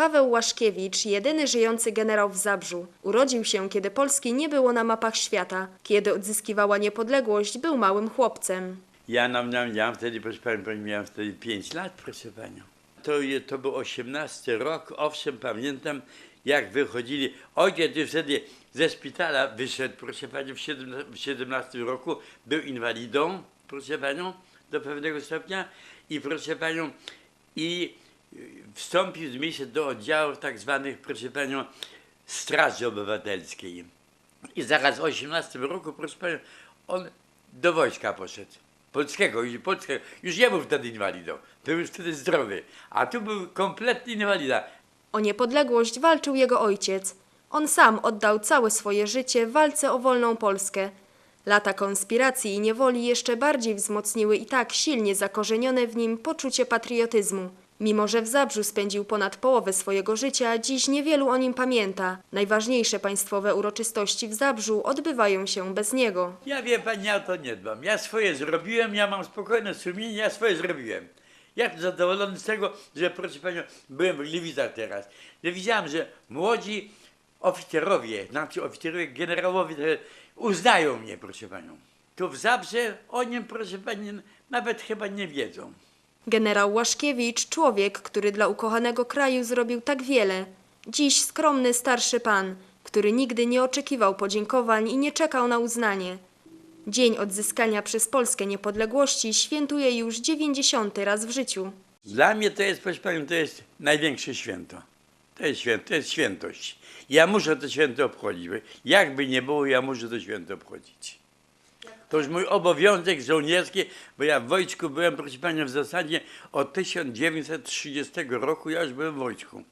Paweł Łaszkiewicz, jedyny żyjący generał w Zabrzu. Urodził się, kiedy Polski nie było na mapach świata. Kiedy odzyskiwała niepodległość, był małym chłopcem. Ja nam, nam, ja wtedy, proszę Pani, miałem wtedy 5 lat, proszę Panią. To, to był 18 rok, owszem, pamiętam, jak wychodzili. Ojciec wtedy ze szpitala wyszedł, proszę Panią, w 17, w 17 roku, był inwalidą, proszę Panią, do pewnego stopnia i proszę Panią, i wstąpił z miejsca do oddziałów tak zwanych, proszę Panią, Straży Obywatelskiej. I zaraz w 18 roku, proszę Panią, on do wojska poszedł. Polskiego, polskiego. Już nie był wtedy inwalidą. Był już wtedy zdrowy. A tu był kompletny inwalida. O niepodległość walczył jego ojciec. On sam oddał całe swoje życie w walce o wolną Polskę. Lata konspiracji i niewoli jeszcze bardziej wzmocniły i tak silnie zakorzenione w nim poczucie patriotyzmu. Mimo, że w Zabrzu spędził ponad połowę swojego życia, dziś niewielu o nim pamięta. Najważniejsze państwowe uroczystości w Zabrzu odbywają się bez niego. Ja wie pani, ja to nie dbam. Ja swoje zrobiłem, ja mam spokojne sumienie, ja swoje zrobiłem. Ja zadowolony z tego, że proszę panią, byłem w Gliwicach teraz. Ja widziałem, że młodzi oficerowie, znaczy oficerowie, generałowie te uznają mnie, proszę panią. Tu w Zabrze o nim, proszę pani, nawet chyba nie wiedzą. Generał Łaszkiewicz, człowiek, który dla ukochanego kraju zrobił tak wiele. Dziś skromny starszy pan, który nigdy nie oczekiwał podziękowań i nie czekał na uznanie. Dzień odzyskania przez Polskę niepodległości świętuje już 90 raz w życiu. Dla mnie to jest, proszę Panią, to jest największe święto. To jest święto, to jest świętość. Ja muszę to święto obchodzić. Jakby nie było, ja muszę to święto obchodzić. To już mój obowiązek żołnierski, bo ja w wojsku byłem, proszę Panią, w zasadzie od 1930 roku ja już byłem w wojsku.